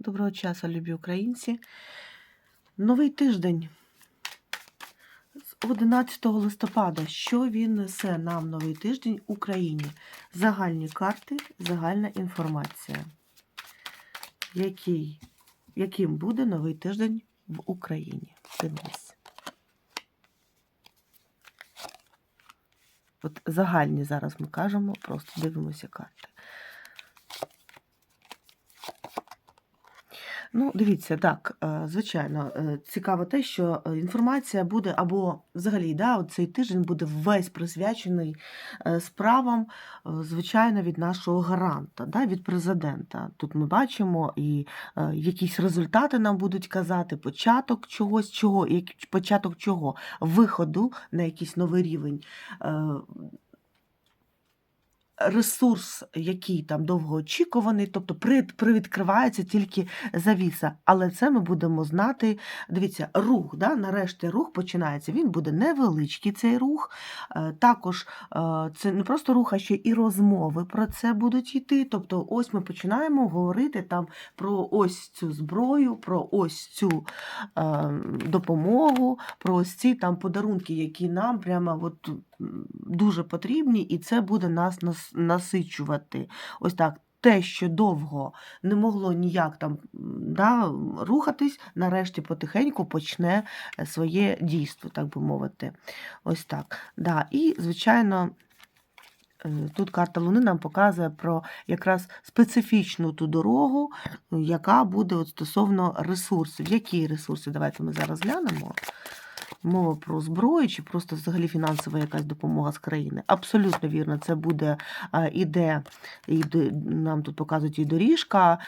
Доброго часу, любі українці. Новий тиждень з 11 листопада. Що він несе нам новий тиждень в Україні? Загальні карти, загальна інформація. Який, яким буде новий тиждень в Україні? Дивись. От загальні зараз ми кажемо, просто дивимося карти. Ну, дивіться, так, е, звичайно, е, цікаво те, що е, інформація буде або взагалі, да, цей тиждень буде весь присвячений справам, звичайно, від нашого гаранта, да, від президента. Тут ми бачимо і якісь результати нам будуть казати, початок чогось, чого, початок чого, виходу на якийсь новий рівень. Ресурс, який там довгоочікуваний, тобто при- привідкривається тільки завіса. Але це ми будемо знати. Дивіться, рух, да, нарешті рух починається. Він буде невеличкий цей рух. Е, Також е, це не просто рух, а ще і розмови про це будуть йти. Тобто, ось ми починаємо говорити там про ось цю зброю, про ось цю е, допомогу, про ось ці там подарунки, які нам прямо от дуже потрібні, і це буде нас нас насичувати. Ось так. Те, що довго не могло ніяк там да, рухатись, нарешті потихеньку почне е, своє дійство, так би мовити. Ось так. Да. І, звичайно, е, тут карта Луни нам показує про якраз специфічну ту дорогу, яка буде от стосовно ресурсів. Які ресурси? Давайте ми зараз глянемо. Мова про зброю чи просто взагалі фінансова якась допомога з країни. Абсолютно вірно, це буде іде, і нам тут показують і доріжка,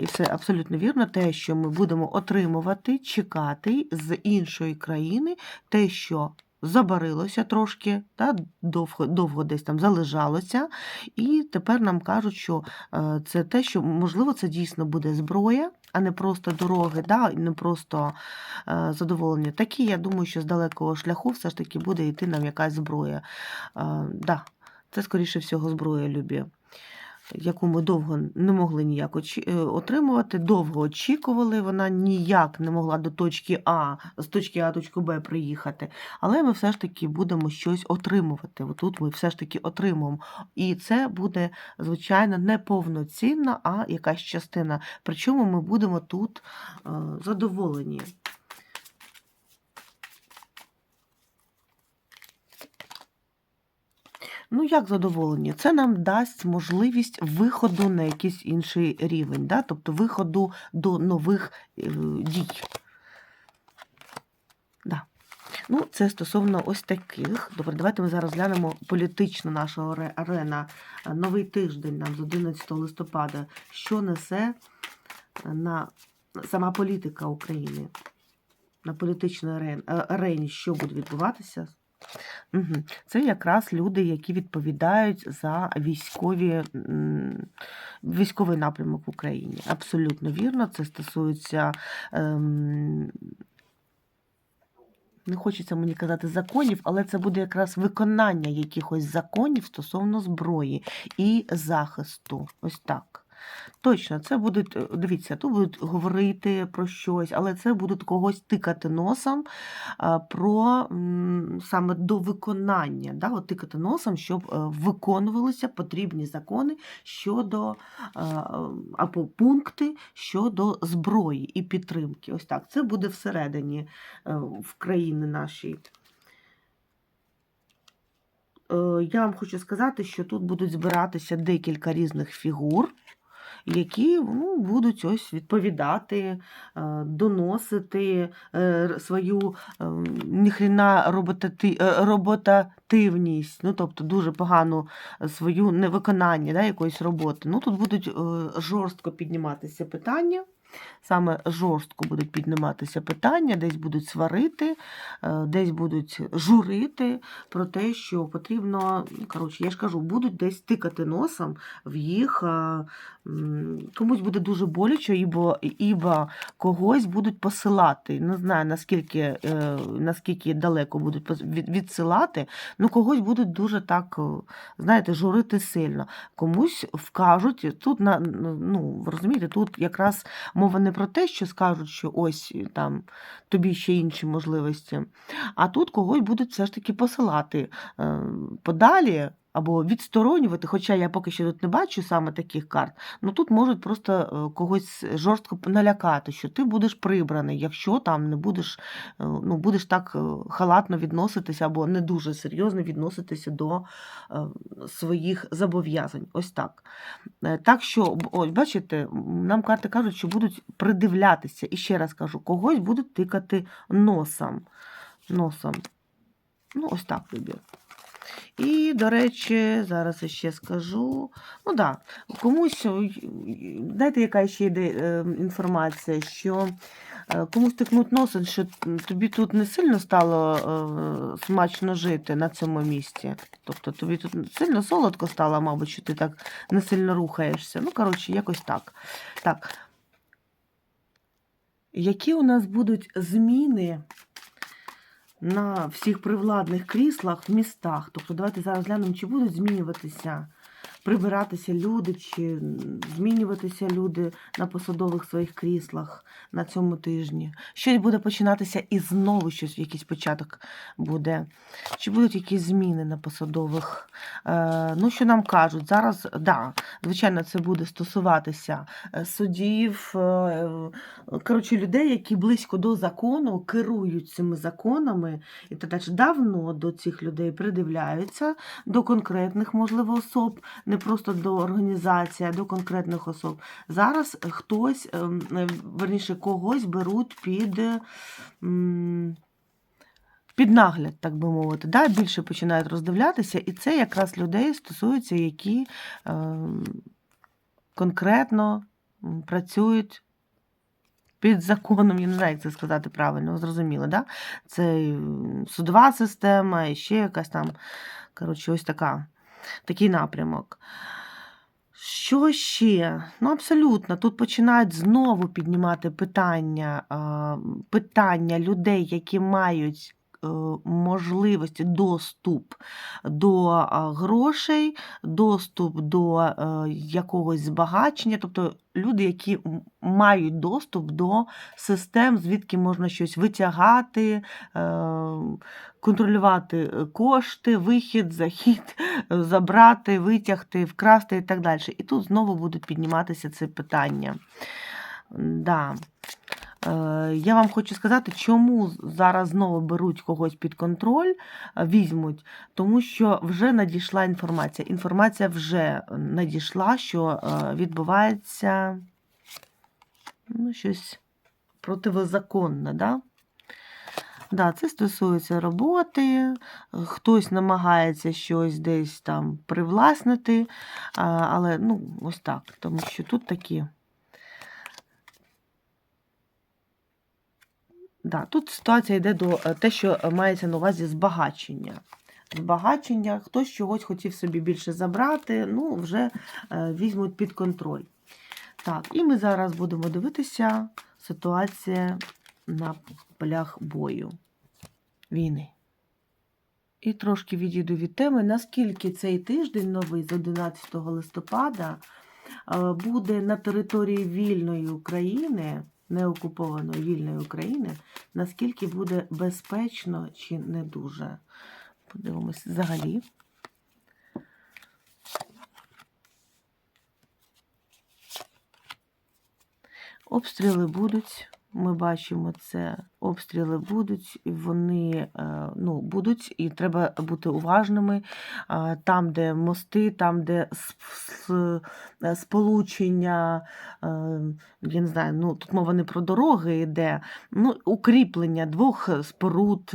і все абсолютно вірно, те, що ми будемо отримувати, чекати з іншої країни, те, що забарилося трошки, та, довго, довго десь там залежалося, і тепер нам кажуть, що е, це те, що можливо це дійсно буде зброя, а не просто дороги, да, не просто е, задоволення. Такі, я думаю, що з далекого шляху все ж таки буде йти нам якась зброя. Е, да, це, скоріше всього, зброя любі, яку ми довго не могли ніяк е, отримувати, довго очікували, вона ніяк не могла до точки А, з точки А до точки Б приїхати. Але ми все ж таки будемо щось отримувати. Тут ми все ж таки отримуємо. І це буде, звичайно, не повноцінна, а якась частина. Причому ми будемо тут е, задоволені. Ну, як задоволені? Це нам дасть можливість виходу на якийсь інший рівень, да? тобто виходу до нових е, дій. Да. Ну, це стосовно ось таких. Добре, давайте ми зараз глянемо політичну нашу арена. Новий тиждень нам з 11 листопада. Що несе е, на сама політика України? На політичній е, арені, що буде відбуватися? Це якраз люди, які відповідають за військові, військовий напрямок в Україні. Абсолютно вірно. Це стосується. Ем, не хочеться мені казати законів, але це буде якраз виконання якихось законів стосовно зброї і захисту. Ось так. Точно, це будуть, е, дивіться, тут будуть говорити про щось, але це будуть когось тикати носом про саме до виконання, да, от тикати носом, щоб е, виконувалися потрібні закони щодо або пункти щодо зброї і підтримки. Ось так. Це буде всередині е, в країни нашій. Е, Я вам хочу сказати, що тут будуть збиратися декілька різних фігур, які ну, будуть ось відповідати, е, доносити е, свою е, е, роботативність, ну, тобто дуже погану свою невиконання да, якоїсь роботи. Ну, тут будуть жорстко підніматися питання. Саме жорстко будуть підніматися питання, десь будуть сварити, десь будуть журити про те, що потрібно, коротше, я ж кажу, будуть десь тикати носом в їх комусь буде дуже боляче, ібо, ібо когось будуть посилати. Не знаю, наскільки, е, наскільки далеко будуть відсилати, ну когось будуть дуже так, е, знаєте, журити сильно. Комусь вкажуть, тут на ну, розумієте, тут якраз мова не про те, що скажуть, що ось там тобі ще інші можливості, а тут когось будуть все ж таки посилати е, подалі. Або відсторонювати, хоча я поки що тут не бачу саме таких карт, ну тут можуть просто е, когось жорстко налякати, що ти будеш прибраний, якщо там не будеш, е, ну, будеш так е, халатно відноситися або не дуже серйозно відноситися до своїх зобов'язань. Ось так. Так що, ось, бачите, нам карти кажуть, що будуть придивлятися. І ще раз кажу, когось будуть тикати носом. Носом. Ну, ось так вибір. І, до речі, зараз ще скажу. Ну да, комусь, ой, знаєте, яка ще йде е, інформація, що е, комусь тикнуть носом, що тобі тут не сильно стало е, смачно жити на цьому місці. Тобто тобі тут сильно солодко стало, мабуть, що ти так не сильно рухаєшся. Ну, коротше, якось так. Так. Які у нас будуть зміни на всіх привладних кріслах в містах? Тобто, давайте зараз глянемо, чи будуть змінюватися, прибиратися люди, чи змінюватися люди на посадових своїх кріслах на цьому тижні. Щось буде починатися і знову щось, якийсь початок буде. Чи будуть якісь зміни на посадових? Е, ну, що нам кажуть? Зараз, да, звичайно, це буде стосуватися е, судів, е, коротше, людей, які близько до закону керують цими законами і так. Давно до цих людей придивляються, до конкретних, можливо, особ, не просто до організації, а до конкретних особ. Зараз хтось, ем, е, верніше, когось беруть під. Під нагляд, так би мовити, да? більше починають роздивлятися, і це якраз людей стосується, які е, конкретно працюють під законом, я не знаю, як це сказати правильно, ви зрозуміли, да? Це судова система, і ще якась там, коротше, ось така, такий напрямок. Що ще? Ну, абсолютно, тут починають знову піднімати питання, питання людей, які мають можливості, доступ до грошей, доступ до е, якогось збагачення, тобто люди, які мають доступ до систем, звідки можна щось витягати, е, контролювати е, кошти, вихід, захід, е, забрати, витягти, вкрасти і так далі. І тут знову будуть підніматися це питання. Да. Е, Я вам хочу сказати, чому зараз знову беруть когось під контроль, е, візьмуть, тому що вже надійшла інформація. Інформація вже надійшла, що е, відбувається ну, щось противозаконне. Да? Да, це стосується роботи, хтось намагається щось десь там привласнити, але ну, ось так, тому що тут такі. Да, тут ситуація йде до е, те, що мається на увазі збагачення. Збагачення, хтось чогось хотів собі більше забрати, ну, вже е, візьмуть під контроль. Так, і ми зараз будемо дивитися ситуація на полях бою війни. І трошки відійду від теми, наскільки цей тиждень новий з 11 листопада е, буде на території вільної України, неокупованої вільної України, наскільки буде безпечно чи не дуже. Подивимось взагалі. Обстріли будуть. Ми бачимо це. Обстріли будуть, вони е, ну, будуть, і треба бути уважними. Там, де мости, там, де е, сполучення, е, я не знаю, ну тут мова не про дороги йде, ну, укріплення двох споруд,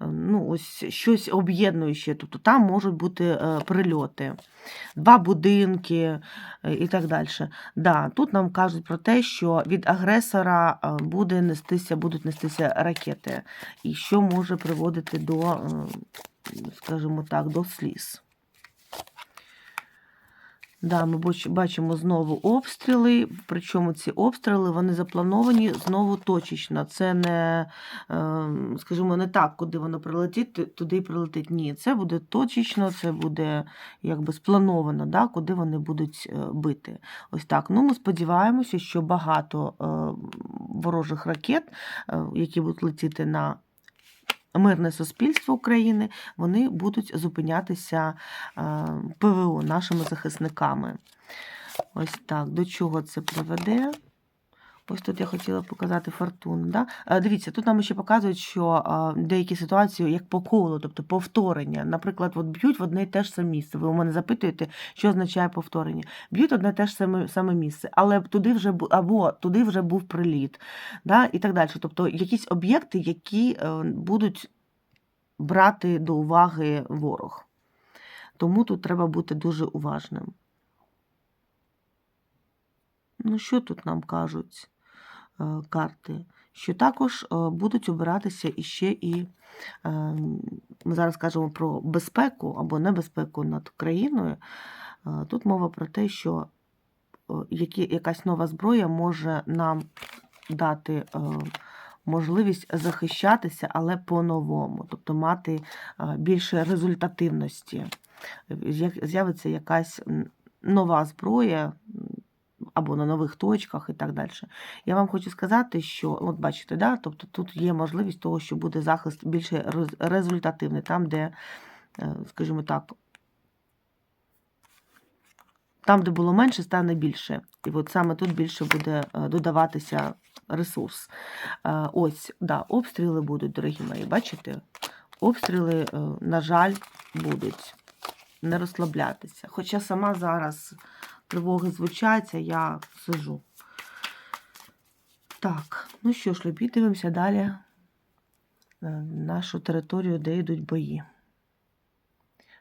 ну, ось щось об'єднуюче. Тобто там можуть бути прильоти, два будинки і так далі. Да, тут нам кажуть про те, що від агресора буде нестися, будуть нестися ракети, і що може приводити до, е, скажімо так, до сліз. Да, ми бачимо знову обстріли, причому ці обстріли вони заплановані знову точечно. Це не, е, скажімо, не так, куди воно прилетить, туди й прилетить. Ні, це буде точечно, це буде якби сплановано, да, куди вони будуть е, бити. Ось так. Ну, ми сподіваємося, що багато ворожих ракет, е, які будуть летіти на мирне суспільство України, вони будуть зупинятися е, ПВО нашими захисниками. Ось так. До чого це приведе? Ось тут я хотіла показати фортуну. Да? Е, Дивіться, тут нам ще показують, що е, деякі ситуації, як по колу, тобто повторення. Наприклад, от б'ють в одне і те ж саме місце. Ви у мене запитуєте, що означає повторення. Б'ють одне і те ж саме, саме місце, але туди вже або туди вже був приліт, да? і так далі. Тобто якісь об'єкти, які е, будуть брати до уваги ворог. Тому тут треба бути дуже уважним. Ну, що тут нам кажуть карти? Що також е, будуть обиратися іще і е, ми зараз кажемо про безпеку або небезпеку над країною. Е, Тут мова про те, що е, якась нова зброя може нам дати е, можливість захищатися, але по-новому, тобто мати е, більше результативності. З'явиться якась нова зброя або на нових точках і так далі. Я вам хочу сказати, що, от бачите, да, тобто тут є можливість того, що буде захист більше результативний, там, де, е, скажімо так, там, де було менше, стане більше. І от саме тут більше буде е, додаватися ресурс. Е, Ось, да, обстріли будуть, дорогі мої, бачите? Обстріли, на жаль, будуть. Не розслаблятися. Хоча сама зараз тривоги звучать, а я сижу. Так, ну що ж, любі, дивимося далі е, нашу територію, де йдуть бої.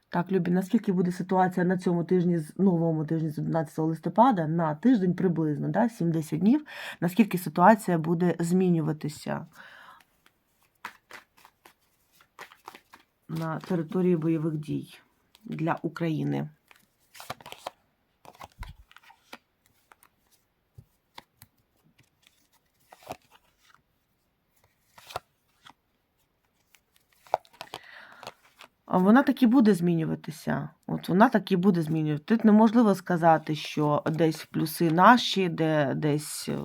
Так, Любі, наскільки буде ситуація на цьому тижні, з новому тижні з 11 листопада, на тиждень приблизно, да, 7-10 днів, наскільки ситуація буде змінюватися на території бойових дій для України? Вона так і буде змінюватися. От вона так і буде змінюватися. Тут неможливо сказати, що десь плюси наші, де десь, е,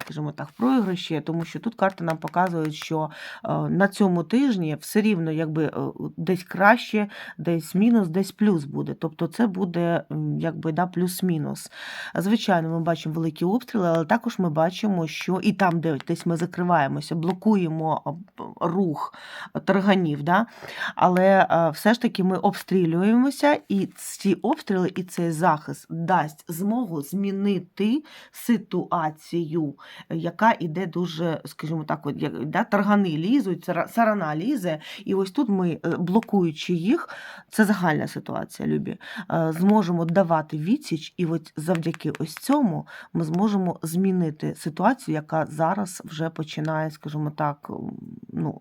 скажімо так, програші, тому що тут карти нам показують, що е, на цьому тижні все рівно якби е, десь краще, десь мінус, десь плюс буде. Тобто це буде якби да, плюс-мінус. Звичайно, ми бачимо великі обстріли, але також ми бачимо, що і там, де десь ми закриваємося, блокуємо рух тарганів. Да? Але все ж таки ми обстрілюємося, і ці обстріли і цей захист дасть змогу змінити ситуацію, яка іде дуже, скажімо так, от, як, да, таргани лізуть, сара- сарана лізе, і ось тут ми, е, блокуючи їх, це загальна ситуація, любі, е, зможемо давати відсіч, і от завдяки ось цьому ми зможемо змінити ситуацію, яка зараз вже починає, скажімо так, ну,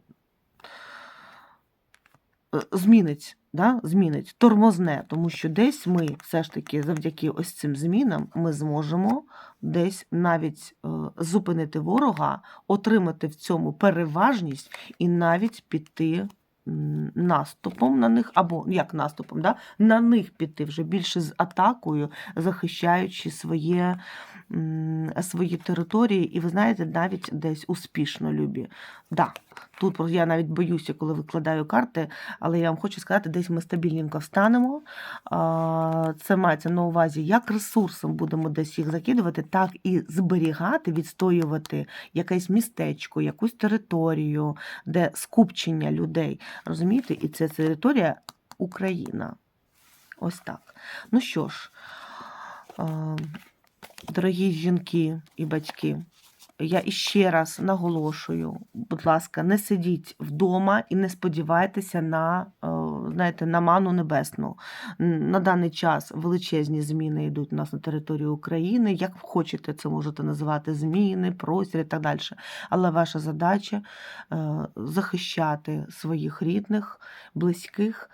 змінить, да? змінить, тормозне, тому що десь ми все ж таки завдяки ось цим змінам ми зможемо десь навіть е, зупинити ворога, отримати в цьому переважність і навіть піти наступом на них, або як наступом, да? на них піти вже більше з атакою, захищаючи своє, свої території, і ви знаєте, навіть десь успішно любі. Да, тут я навіть боюся, коли викладаю карти, але я вам хочу сказати, десь ми стабільненько встанемо. Це мається на увазі, як ресурсом будемо десь їх закидувати, так і зберігати, відстоювати якесь містечко, якусь територію, де скупчення людей. Розумієте? І це територія Україна. Ось так. Ну що ж, дорогі жінки і батьки. Я іще раз наголошую, будь ласка, не сидіть вдома і не сподівайтеся на, е, знаєте, на ману небесну. На даний час величезні зміни йдуть у нас на території України. Як хочете, це можете називати зміни, простір і так далі. Але ваша задача е, захищати своїх рідних, близьких.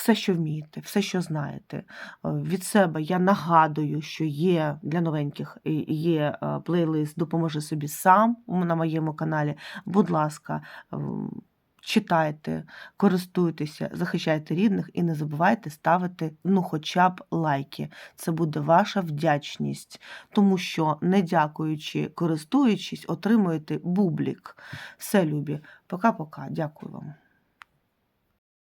Е, все, що вмієте, все, що знаєте. Е, Від себе я нагадую, що є для новеньких є е, плейлист Допоможи собі сам на моєму каналі. Будь ласка, читайте, користуйтеся, захищайте рідних і не забувайте ставити ну, хоча б лайки. Це буде ваша вдячність, тому що, не дякуючи, користуючись, отримуєте бублік. Все, любі. Пока-пока. Дякую вам.